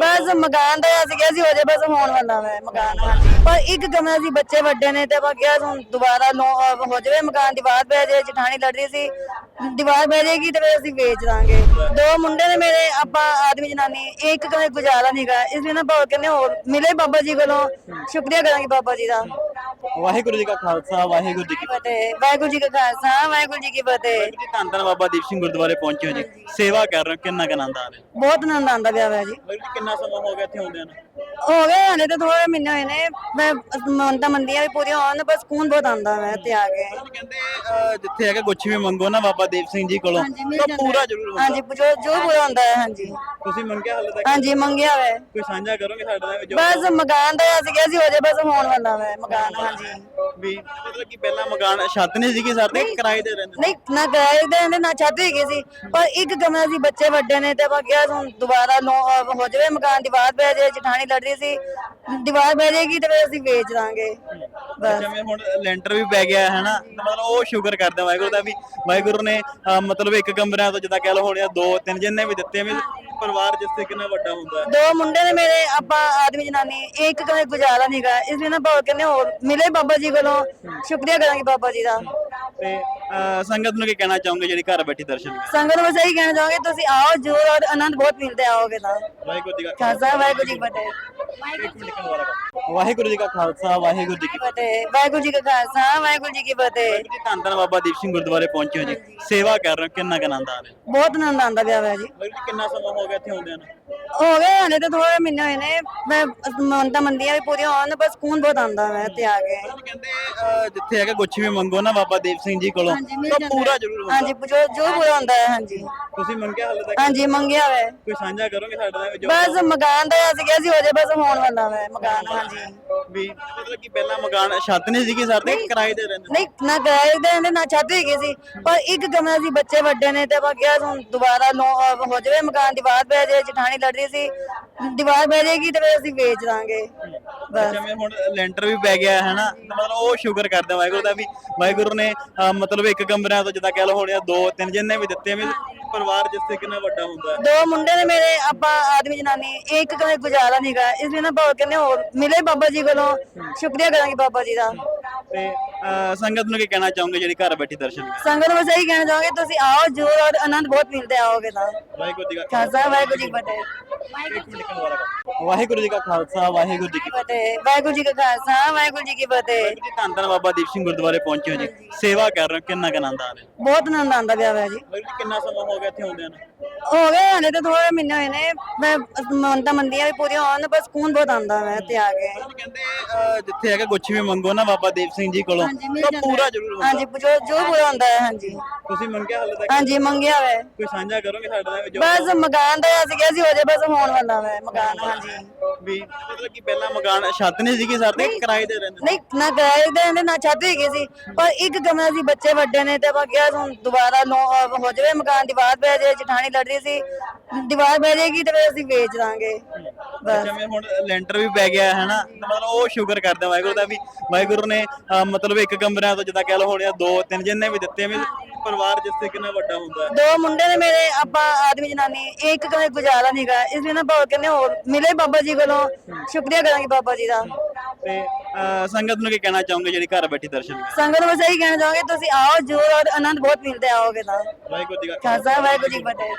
ਬਸ ਮਕਾਨ ਦਾ ਅਸੀਂ ਕਿਹਾ ਸੀ, ਹੋ ਜਾਏ ਬਸ ਹੋਣ ਵਾਲਾ ਵਾ ਮਕਾਨ ਪਰ ਇੱਕ ਕਮਰਾ ਸੀ, ਬੱਚੇ ਵੱਡੇ ਨੇ ਤੇ ਆਪਾਂ ਹੁਣ ਦੁਬਾਰਾ ਲੋ- ਹੋ ਜਾਵੇ ਮਕਾਨ ਦੀਵਾਰ ਪੈ ਜਾਏ ਜਠਾਣੀ ਲੜ ਰਹੀ ਸੀ। ਦੀਵਾਰ ਪੈ ਜਾਏਗੀ ਤੇ ਫਿਰ ਅਸੀਂ ਵੇਚ ਦਾਂਗੇ। ਦੋ ਮੁੰਡੇ ਨੇ ਮੇਰੇ, ਆਪਾਂ ਆਦਮੀ ਜਨਾਨੀ ਇਹ ਇੱਕ ਕਮਰੇ ਗੁਜ਼ਾਰਾ ਨਹੀਂਗਾ ਇਸ ਲਈ ਨਾ ਬਾਬਾ ਕਹਿੰਦੇ ਹੋਰ ਮਿਲੇ ਬਾਬਾ ਜੀ ਕੋਲੋਂ, ਸ਼ੁਕਰੀਆ ਕਰਾਂਗੇ ਬਾਬਾ ਜੀ ਦਾ। ਵਾਹਿਗੁਰੂ ਜੀ ਕਾ ਖਾਲਸਾ ਵਾਹਿਗੁਰੂ ਜੀ ਕੀ ਫਤਿਹ। ਵਾਹਿਗੁਰੂ ਜੀ ਕਾ ਖਾਲਸਾ ਵਾਹਿਗੁਰੂ ਜੀ ਕੀ ਫਤਿਹ। ਜੀ ਧੰਨ ਧੰਨ ਬਾਬਾ ਦੀਪ ਸਿੰਘ ਗੁਰਦੁਆਰੇ ਪਹੁੰਚੇ ਹੋ ਜੀ। ਸੇਵਾ ਕਰ ਰਹੇ ਹੋ ਕਿੰਨਾ ਕੁ ਆਨੰਦ ਆ ਰਿਹਾ? ਬਹੁਤ ਆਨੰਦ ਆਉਂਦਾ ਪਿਆ ਵਾ ਜੀ। ਵਾਹਿਗੁਰੂ ਜੀ ਕਿੰਨਾ ਸਮਾਂ ਹੋ ਗਿਆ ਇੱਥੇ ਆਉਂਦਿਆਂ ਨੂੰ? ਹੋ ਗਏ ਹਲੇ ਤਾਂ ਥੋੜੇ ਮਹੀਨੇ ਹੋਏ ਨੇ। ਮੈਂ ਮੰਨਤਾ ਮੰਦੀਆਂ ਵੀ ਪੂਰੀਆਂ ਹੋਣ ਬਸ ਸਕੂਨ ਬਹੁਤ ਆਉਂਦਾ ਮੈਂ ਇੱਥੇ ਆ ਕੇ। ਕਹਿੰਦੇ ਅਹ, ਜਿੱਥੇ ਹੈਗਾ ਕੁਛ ਵੀ ਮੰਗੋ ਨਾ ਬਾਬਾ ਦੀਪ ਸਿੰਘ ਜੀ ਕੋਲੋਂ ਹਾਂਜੀ ਮਿਲ ਤਾਂ ਜਾਂਦਾ। ਪੂਰਾ ਹੈ। ਜ਼ਰੂਰ ਹੁੰਦਾ। ਹਾਂਜੀ ਜੋ ਜੋ ਪੂਰਾ ਹੁੰਦਾ ਹੈ ਹਾਂਜੀ। ਤੁਸੀਂ ਮੰਗਿਆ ਹਾਲੇ ਤੱਕ? ਹਾਂਜੀ ਮੰਗਿਆ ਵੇ। ਕੋਈ ਸਾਂਝਾ ਕਰੋਗੇ ਸਾਡੇ ਨਾਲ? ਜੋ ਬਸ ਮਕਾਨ ਦਾ ਅਸੀਂ ਕਿਹਾ ਸੀ ਹੋ ਜਾਏ ਬਸ ਹੋਣ ਵਾਲਾ ਵਾ ਮਕਾਨ। ਹਾਂਜੀ। ਵੀ ਮਤਲਬ ਕਿ ਪਹਿਲਾਂ ਮਕਾਨ ਛੱਤ ਨਹੀਂ ਸੀਗੀ ਕਿਰਾਏ ਤੇ ਰਹਿੰਦੇ ਨਹੀਂ ਨਾ ਕਿਰਾਏ ਦੇ ਨੇ ਨਾ ਛੱਤ ਹੈਗੀ ਸੀ। ਪਰ ਇੱਕ ਕਮਰਾ ਸੀ ਬੱਚੇ ਵੱਡੇ ਨੇ ਤੇ ਆਪਾਂ ਕਿਹਾ ਹੁਣ ਦੁਬਾਰਾ ਲੋ- ਹੋ ਜਾਵੇ ਮਕਾਨ ਦੀਵਾਰ ਪੈ ਜਾਏ ਜਠਾਣੀ ਲੜ ਰਹੀ ਸੀ। ਦੀਵਾਰ ਪੈ ਜਾਏਗੀ ਤੇ ਫਿਰ ਅਸੀਂ ਵੇਚ ਦਾਂਗੇ। ਜਿਵੇਂ ਹੁਣ ਲੈਂਟਰ ਵੀ ਪੈ ਗਿਆ ਹੈ ਨਾ ਤਾਂ ਮਤਲਬ ਉਹ ਸ਼ੁਕਰ ਕਰਦੇ ਵਾਹਿਗੁਰੂ ਦਾ ਵੀ ਵਾਹਿਗੁਰੂ ਨੇ ਅਹ, ਮਤਲਬ ਇੱਕ ਕਮਰਿਆਂ ਤੋਂ ਜਿੱਦਾਂ ਕਹਿ ਲਓ ਹੁਣ ਦੋ ਤਿੰਨ ਜਿੰਨੇ ਵੀ ਦਿੱਤੇ ਵੀ ਪਰਿਵਾਰ ਜਿਸ ਤੇ ਕਿੰਨਾ ਵੱਡਾ ਹੁੰਦਾ ਹੈ। ਦੋ ਮੁੰਡੇ ਨੇ ਮੇਰੇ ਆਪਾਂ ਆਦਮੀ ਜਨਾਨੀ ਇੱਕ ਕਮਰੇ ਗੁਜ਼ਾਰਾ ਨਹੀਂਗਾ ਇਸ ਲਈ ਨਾ ਬਾਬਾ ਕਹਿੰਦੇ ਹੋਰ ਮਿਲੇ ਬਾਬਾ ਜੀ ਕੋਲੋਂ। ਸ਼ੁਕਰੀਆ ਕਰਾਂਗੇ ਬਾਬਾ ਜੀ ਦਾ। ਤੇ ਅਹ, ਸੰਗਤ ਨੂੰ ਕੀ ਕਹਿਣਾ ਚਾਹੋਗੇ ਜਿਹੜੀ ਘਰ ਬੈਠੀ ਦਰਸ਼ਨ ਕਰ ਸੰਗਤ ਨੂੰ ਬਸ ਇਹੀ ਕਹਿਣਾ ਚਾਹਾਂਗੇ ਤੁਸੀਂ ਆਓ ਜਰੂਰ ਔਰ ਆਨੰਦ ਬਹੁਤ ਮਿਲਦੇ ਆਓਗੇ ਤਾਂ। ਵਾਹਿਗੁਰੂ ਜੀ ਕਾ ਖਾਲਸਾ। ਵਾਹਿਗੁਰੂ ਜੀ ਕੀ ਫਤਿਹ। ਵਾਹਿਗੁਰੂ ਜੀ ਕਾ ਖਾਲਸਾ ਵਾਹਿਗੁਰੂ ਜੀ ਕੀ ਫਤਿਹ। ਵਾਹਿਗੁਰੂ ਜੀ ਕਾ ਖਾਲਸਾ ਵਾਹਿਗੁਰੂ ਜੀ ਕੀ ਫਤਿਹ। ਜੀ ਧੰਨ ਧੰਨ ਬਾਬਾ ਦੀਪ ਸਿੰਘ ਗੁਰਦੁਆਰੇ ਪਹੁੰਚੇ ਹੋ ਜੀ। ਸੇਵਾ ਕਰ ਰਹੇ ਹੋ ਕਿੰਨਾ ਕੁ ਆਨੰਦ ਆ ਰਿਹਾ? ਬਹੁਤ ਆਨੰਦ ਆਉਂਦਾ ਪਿਆ ਵਾ ਜੀ। ਜੀ ਕਿੰਨਾ ਸਮਾਂ ਹੋ ਗਿਆ ਇੱਥੇ ਆਉਂਦਿਆਂ ਨੂੰ? ਹੋ ਗਏ ਹਲੇ ਤਾਂ ਥੋੜੇ ਮਹੀਨੇ ਹੋਏ ਨੇ। ਮੈਂ ਮੰਨਤਾ ਮੰਦੀਆਂ ਵੀ ਪੂਰੀਆਂ ਹੋਣ ਬਸ ਸਕੂਨ ਬਹੁਤ ਆਉਂਦਾ ਮੈਂ ਇੱਥੇ ਆ ਕੇ। ਕਹਿੰਦੇ ਅਹ, ਜਿੱਥੇ ਹੈਗਾ ਕੁਛ ਵੀ ਮੰਗੋ ਨਾ ਬਾਬਾ ਦੀਪ ਸਿੰਘ ਜੀ ਕੋਲੋਂ ਹਾਂਜੀ ਮਿਲ ਤਾਂ ਜਾਂਦਾ। ਪੂਰਾ ਹੈ। ਜ਼ਰੂਰ ਹੁੰਦਾ ਹਾਂਜੀ ਜੋ ਜੋ ਪੂਰਾ ਹੁੰਦਾ ਹੈ ਹਾਂਜੀ। ਤੁਸੀਂ ਮੰਗਿਆ ਹਾਲੇ ਤੱਕ? ਹਾਂਜੀ ਮੰਗਿਆ ਵੇ। ਕੋਈ ਸਾਂਝਾ ਕਰੋਗੇ ਸਾਡੇ ਨਾਲ ਜੋ ਬਸ ਮਕਾਨ ਦਾ ਅਸੀਂ ਕਿਹਾ ਸੀ ਹੋ ਜਾਏ ਬਸ ਹੋਣ ਵਾਲਾ ਵਾ ਮਕਾਨ ਹਾਂਜੀ। ਵੀ ਮਤਲਬ ਕਿ ਪਹਿਲਾਂ ਮਕਾਨ ਛੱਤ ਨਹੀਂ ਸੀਗੀ ਸਾਡੇ ਕਿਰਾਏ ਤੇ ਰਹਿੰਦੇ ਨਹੀਂ ਨਾ ਕਿਰਾਏ ਦੇ ਨੇ ਨਾ ਛੱਤ ਹੈਗੀ ਸੀ। ਪਰ ਇੱਕ ਕਮਰਾ ਸੀ ਬੱਚੇ ਵੱਡੇ ਨੇ ਤੇ ਆਪਾਂ ਕਿਹਾ ਹੁਣ ਦੁਬਾਰਾ ਲੋ- ਹੋ ਜਾਵੇ ਮਕਾਨ ਦੀਵਾਰ ਪੈ ਜਾਏ ਜਠਾਣੀ ਲੜ ਰਹੀ ਸੀ। ਦੀਵਾਰ ਪੈ ਜਾਏਗੀ ਤੇ ਫਿਰ ਅਸੀਂ ਵੇਚ ਦਾਂਗੇ। ਬਸ। ਜਿਵੇਂ ਹੁਣ ਲੈਂਟਰ ਵੀ ਪੈ ਗਿਆ ਹੈ ਨਾ ਤਾਂ ਮਤਲਬ ਉਹ ਸ਼ੁਕਰ ਕਰਦੇ ਵਾਹਿਗੁਰੂ ਦਾ ਵੀ ਵਾਹਿਗੁਰੂ ਨੇ ਅਹ, ਮਤਲਬ ਇੱਕ ਕਮਰਿਆਂ ਤੋਂ ਜਿੱਦਾਂ ਕਹਿ ਲਓ ਹੁਣ ਦੋ ਤਿੰਨ ਜਿੰਨੇ ਵੀ ਦਿੱਤੇ ਵੀ ਪਰਿਵਾਰ ਜਿਸ ਤੇ ਕਿੰਨਾ ਵੱਡਾ ਹੁੰਦਾ ਹੈ? ਦੋ ਮੁੰਡੇ ਨੇ ਮੇਰੇ ਆਪਾਂ ਆਦਮੀ ਜਨਾਨੀ ਇੱਕ ਕਮਰੇ ਗੁਜ਼ਾਰਾ ਨਹੀਂਗਾ ਇਸ ਲਈ ਨਾ ਬਾਬਾ ਕਹਿੰਦੇ ਹੋਰ ਮਿਲੇ ਬਾਬਾ ਜੀ ਕੋਲੋਂ। ਸ਼ੁਕਰੀਆ ਕਰਾਂਗੇ ਬਾਬਾ ਜੀ ਦਾ। ਤੇ ਅਹ, ਸੰਗਤ ਨੂੰ ਕੀ ਕਹਿਣਾ ਚਾਹੋਗੇ ਜਿਹੜੀ ਘਰ ਬੈਠੀ ਦਰਸ਼ਨ ਕਰ ਸੰਗਤ ਨੂੰ ਬਸ ਇਹੀ ਕਹਿਣਾ ਚਾਹਾਂਗੇ ਤੁਸੀਂ ਆਓ ਜਰੂਰ ਔਰ ਆਨੰਦ ਬਹੁਤ ਮਿਲਦੇ ਆਓਗੇ ਤਾਂ। ਵਾਹਿਗੁਰੂ ਜੀ ਕਾ ਖਾਲਸਾ ਵਾਹਿਗੁਰੂ ਜੀ ਕੀ ਫਤਿਹ। ਵਾਹਿਗੁਰੂ ਜੀ ਕਾ ਖਾਲਸਾ ਵਾਹਿਗੁਰੂ ਜੀ ਕੀ ਫਤਿਹ। ਵਾਹਿਗੁਰੂ ਜੀ ਕਾ ਖਾਲਸਾ ਵਾਹਿਗੁਰੂ ਜੀ ਕੀ ਫਤਿਹ। ਜੀ ਧੰਨ ਧੰਨ ਬਾਬਾ ਦੀਪ ਸਿੰਘ ਗੁਰਦੁਆਰੇ ਪਹੁੰਚੇ ਹੋ ਜੀ। ਸੇਵਾ ਕਰ ਰਹੇ ਹੋ ਕਿੰਨਾ ਕੁ ਆਨੰਦ ਆ ਰਿਹਾ? ਬਹੁਤ ਆਨੰਦ ਆਉਂਦਾ ਪਿਆ ਵਾ ਜੀ। ਵਾਹਿਗੁਰੂ ਜੀ ਕਿੰਨਾ ਸਮਾਂ ਹੋ ਗਿਆ ਇੱਥੇ ਆਉਂਦਿਆਂ ਨੂੰ? ਹੋ ਗਏ ਹਲੇ ਤਾਂ ਥੋੜੇ ਮਹੀਨੇ ਹੋਏ ਨੇ। ਮੈਂ ਮੰਨਤਾ ਮੰਦੀਆਂ ਵੀ ਪੂਰੀਆਂ ਹੋਣ ਬਸ ਸਕੂਨ ਬਹੁਤ ਆਉਂਦਾ ਮੈਂ ਇੱਥੇ ਆ ਕੇ। ਕਹਿੰਦੇ ਅਹ, ਜਿੱਥੇ ਹੈਗਾ ਕੁਛ ਵੀ ਮੰਗੋ ਨਾ ਬਾਬਾ ਦੀਪ ਸਿੰਘ ਜੀ ਕੋਲੋਂ ਹਾਂਜੀ ਮਿਲ ਤਾਂ ਜਾਂਦਾ ਪੂਰਾ ਹੈ। ਜ਼ਰੂਰ ਹੁੰਦਾ। ਹਾਂਜੀ ਜੋ ਜੋ ਪੂਰਾ ਹੁੰਦਾ ਹੈ ਹਾਂਜੀ। ਤੁਸੀਂ ਮੰਗਿਆ ਹਾਲੇ ਤੱਕ? ਹਾਂਜੀ ਮੰਗਿਆ ਵੇ। ਕੋਈ ਸਾਂਝਾ ਕਰੋਗੇ ਸਾਡੇ ਨਾਲ? ਜੋ ਬਸ ਮਕਾਨ ਦਾ ਅਸੀਂ ਕਿਹਾ ਸੀ ਹੋ ਜਾਏ ਬਸ ਹੋਣ ਵਾਲਾ ਵਾ ਮਕਾਨ ਹਾਂਜੀ। ਵੀ ਮਤਲਬ ਕਿ ਪਹਿਲਾਂ ਮਕਾਨ ਛੱਤ ਨਹੀਂ ਸੀਗੀ ਸਾਡੇ ਕਿਰਾਏ ਤੇ ਰਹਿੰਦੇ ਨਹੀਂ ਨਾ ਕਿਰਾਏ ਦੇ ਨੇ ਨਾ ਛੱਤ ਹੈਗੀ ਸੀ। ਪਰ ਇੱਕ ਕਮਰਾ ਸੀ ਬੱਚੇ ਵੱਡੇ ਨੇ ਤੇ ਆਪਾਂ ਕਿਹਾ ਹੁਣ ਦੁਬਾਰਾ ਲੋ- ਹੋ ਜਾਵੇ ਮਕਾਨ ਦੀਵਾਰ ਪੈ ਜਾਏ ਜਠਾਣੀ ਲੜ ਰਹੀ ਸੀ। ਦੀਵਾਰ ਪੈ ਜਾਏਗੀ ਤੇ ਫਿਰ ਅਸੀਂ ਵੇਚ ਦਾਂਗੇ। ਬਸ ਜਿਵੇਂ ਹੁਣ ਲੈਂਟਰ ਵੀ ਪੈ ਗਿਆ ਹੈ ਨਾ ਤਾਂ ਮਤਲਬ ਉਹ ਸ਼ੁਕਰ ਕਰਦੇ ਆ ਵਾਹਿਗੁਰੂ ਦਾ ਵੀ ਵਾਹਿਗੁਰੂ ਨੇ ਅਹ, ਮਤਲਬ ਇੱਕ ਕਮਰਿਆਂ ਤੋਂ ਜਿੱਦਾਂ ਕਹਿ ਲਓ ਹੁਣ ਇਹ ਦੋ ਤਿੰਨ ਜਿੰਨੇ ਵੀ ਦਿੱਤੇ ਵੀ ਪਰਿਵਾਰ ਜਿਸ ਤੇ ਕਿੰਨਾ ਵੱਡਾ ਹੁੰਦਾ ਹੈ। ਦੋ ਮੁੰਡੇ ਨੇ ਮੇਰੇ ਆਪਾਂ ਆਦਮੀ ਜਨਾਨੀ ਇੱਕ ਕਮਰੇ ਗੁਜ਼ਾਰਾ ਨਹੀਂਗਾ ਇਸ ਲਈ ਨਾ ਬਾਬਾ ਕਹਿੰਦੇ ਹੋਰ ਮਿਲੇ ਬਾਬਾ ਜੀ ਕੋਲੋਂ ਸ਼ੁਕਰੀਆ ਕਰਾਂਗੇ ਬਾਬਾ ਜੀ ਦਾ। ਤੇ ਅਹ, ਸੰਗਤ ਨੂੰ ਕੀ ਕਹਿਣਾ ਚਾਹੋਗੇ ਜਿਹੜੀ ਘਰ ਬੈਠੀ ਦਰਸ਼ਨ ਕਰ ਸੰਗਤ ਨੂੰ ਬਸ ਇਹੀ ਕਹਿਣਾ ਚਾਹਾਂਗੇ ਤੁਸੀਂ ਆਓ ਜਰੂਰ ਔਰ ਆਨੰਦ ਬਹੁਤ ਮਿਲਦੇ ਆਓਗੇ ਤਾਂ। ਵਾਹਿਗੁਰੂ ਜੀ ਕਾ ਖਾਲਸਾ ਵਾਹਿਗੁਰੂ ਜੀ ਕੀ ਫਤਿਹ।